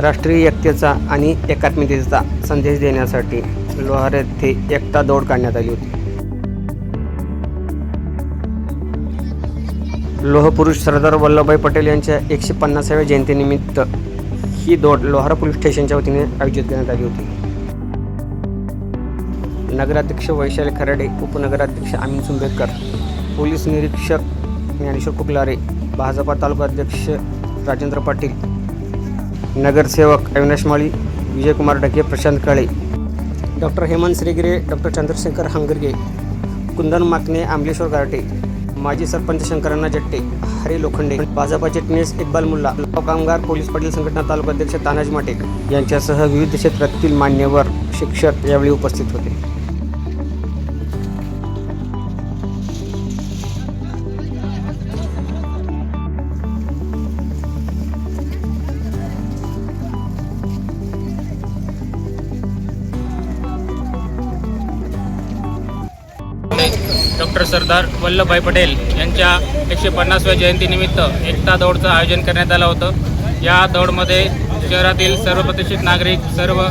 राष्ट्रीय एकतेचा आणि एकात्मिकतेचा संदेश देण्यासाठी लोहार येथे एकता दौड काढण्यात आली होती. लोहपुरुष सरदार वल्लभभाई पटेल यांच्या एकशे पन्नासाव्या जयंतीनिमित्त ही दौड लोहारा पोलीस स्टेशनच्या वतीने आयोजित करण्यात आली होती. नगराध्यक्ष वैशाली खराडे उपनगराध्यक्ष अमिन सुंबेकर पोलीस निरीक्षक ज्ञानेश्वर कुकलारे भाजपा तालुका अध्यक्ष राजेंद्र पाटील नगरसेवक अविनाश माळी विजयकुमार ढगे प्रशांत काळे डॉक्टर हेमंत श्रीगिरे डॉक्टर चंद्रशेखर हंगरगे कुंदन माकणे आमलेश्वर गारटे माजी सरपंच शंकरण्णा जट्टे हरी लोखंडे भाजपा चिटणीस इक्बाल मुल्ला कामगार पोलीस पाटील संघटना तालुका अध्यक्ष तानाज माटे यांच्यासह विविध क्षेत्रातील मान्यवर शिक्षक यावेळी उपस्थित होते. डॉक्टर सरदार वल्लभभाई पटेल यांच्या एकशे पन्नासव्या जयंतीनिमित्त एकता दौडचं आयोजन करण्यात आलं होतं. या दौडमध्ये शहरातील सर्व प्रतिष्ठित नागरिक सर्व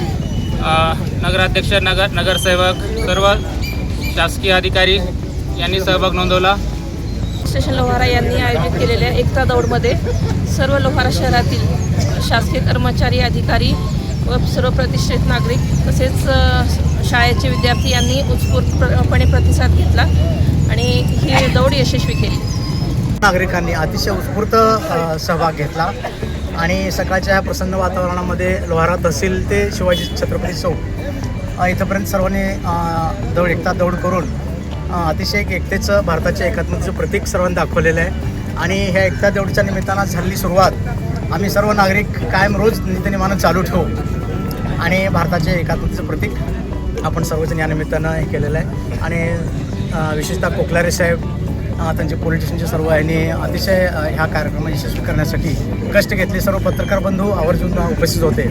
नगराध्यक्ष नगर नगरसेवक सर्व शासकीय अधिकारी यांनी सहभाग नोंदवला. स्टेशन लोहारा यांनी आयोजित केलेल्या एकता दौडमध्ये सर्व लोहारा शहरातील शासकीय कर्मचारी अधिकारी व सर्व प्रतिष्ठित नागरिक तसेच शाळेचे विद्यार्थी यांनी उत्स्फूर्तपणे प्रतिसाद घेतला आणि ही दौड यशस्वी केली. नागरिकांनी अतिशय उत्स्फूर्त सहभाग घेतला आणि सकाळच्या प्रसन्न वातावरणामध्ये लोहारा तहसील ते शिवाजी छत्रपती चौक इथंपर्यंत सर्वांनी दौड एकता दौड करून अतिशय एक एकतेचं भारताच्या एकात्मतेचं प्रतीक सर्वांनी दाखवलेलं आहे. आणि ह्या एकता दौडच्या निमित्तानं झालेली सुरुवात. आम्ही सर्व नागरिक कायम रोज नित्यनिमानं चालू ठेवू. आणि भारताचे एकात्मतेचं प्रतीक आपण सर्वजण या निमित्तानं हे केलेलं आहे. आणि विशेषतः कोकलारे साहेब त्यांचे पोलीस सर्व यांनी अतिशय ह्या कार्यक्रम यशस्वी करण्यासाठी कष्ट घेतले. सर्व पत्रकार बंधू आवर्जून उपस्थित होते.